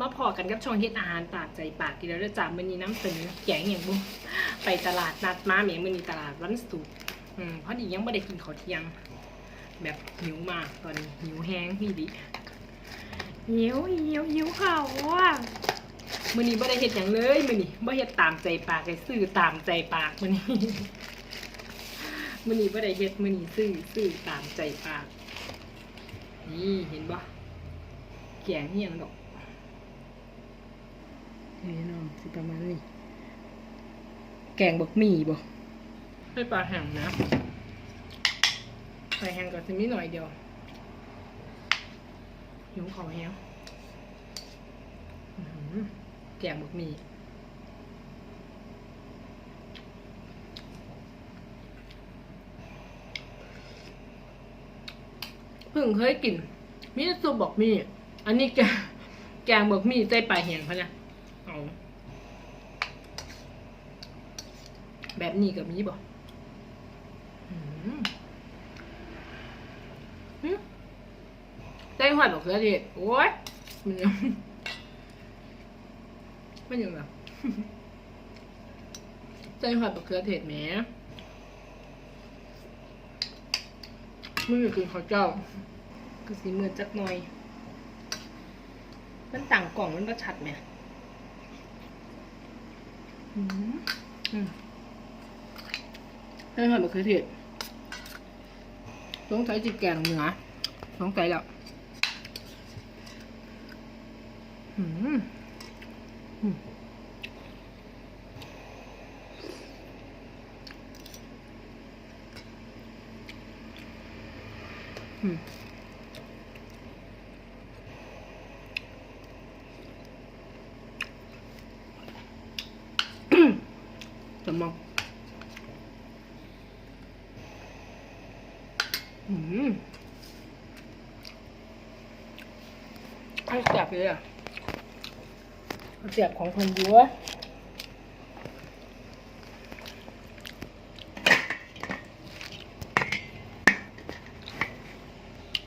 มาพอกันกับช่องเฮ็ดอาหารปากใจปากกินแล้วเด้อจ้ามื้อนี้น้ำเสนอแกงอย่างบุไปตลาดนัดมาแหมมื้อนี้ตลาดวันศุกร์อืมพอดียังไม่ได้กินข้าวเที่ยง แบบหิวมากตอนนี้หิวแห้งพี่ดิหิวหิวหิวข้าวอะมื้อนี้บ่ได้เฮ็ดหยังเลยมื้อนี้บ่เฮ็ดตามใจปากเลยซื้อตามใจปากมื้อนี้มื้อนี้บ่ได้เฮ็ดมื้อนี้ซื้อซื้อตามใจปาก นี่เห็นบ่แกงเฮียงดอก นี่น้อง สิประมาณนี้ แกงบกหมี่บ่ให้ปลาแห้งนะปลาแห้งก็จะมีหน่อยเดียวหิวขาวแห้งแกงบกหมี่เพิ่งเคยกินมีซุปบกมี่อันนี้แกงแกงบกมี่ใจปลาแห้งเขาเนี่ยเอา แบบนี้กับมีบ่อืมหึได้หอยบอกเสือดิโอ้ยมันยังมันยังแบบใจหอยบอกเขือเทศแหมมือคือข้าวเจ้าก็สีมือจักหน่อย มันต่างกล่องมันก็ชัดไหมอืมอืม ให้หอยมะเขือเทศสงสัยจิแกงเหนือสงสัยแล้วอืมอืมอืมสม องอืมไอ้เสียบเลยอะเสียบของคนเยอะ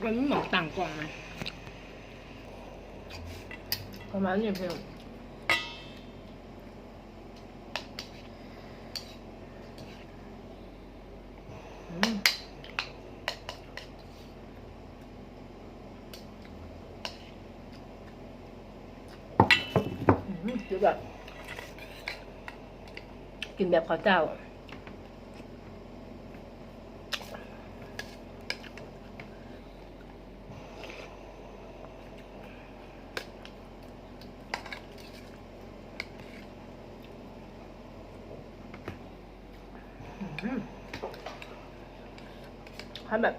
มันไม่เหมาะต่างกล่องนะประมาณนี้เพียง อืม อืมคือแบบกินแบบข้าวเจ้าอืมทำแบบ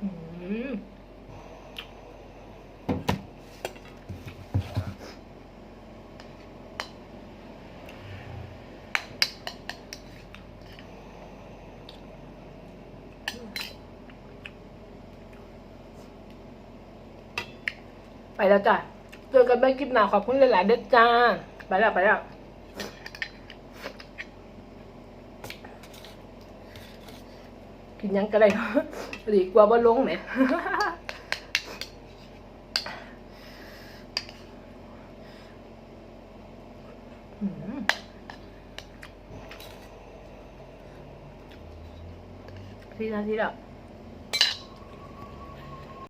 อืม ไปแล้วจ้ะเจอกันใหม่คลิปหน้าขอบคุณหลายๆเด้อจ้า ไปแล้วไปแล้วกินยังก็ได้ดีกว่าบ่ลงแหมอืมสี่นาทีแล้ว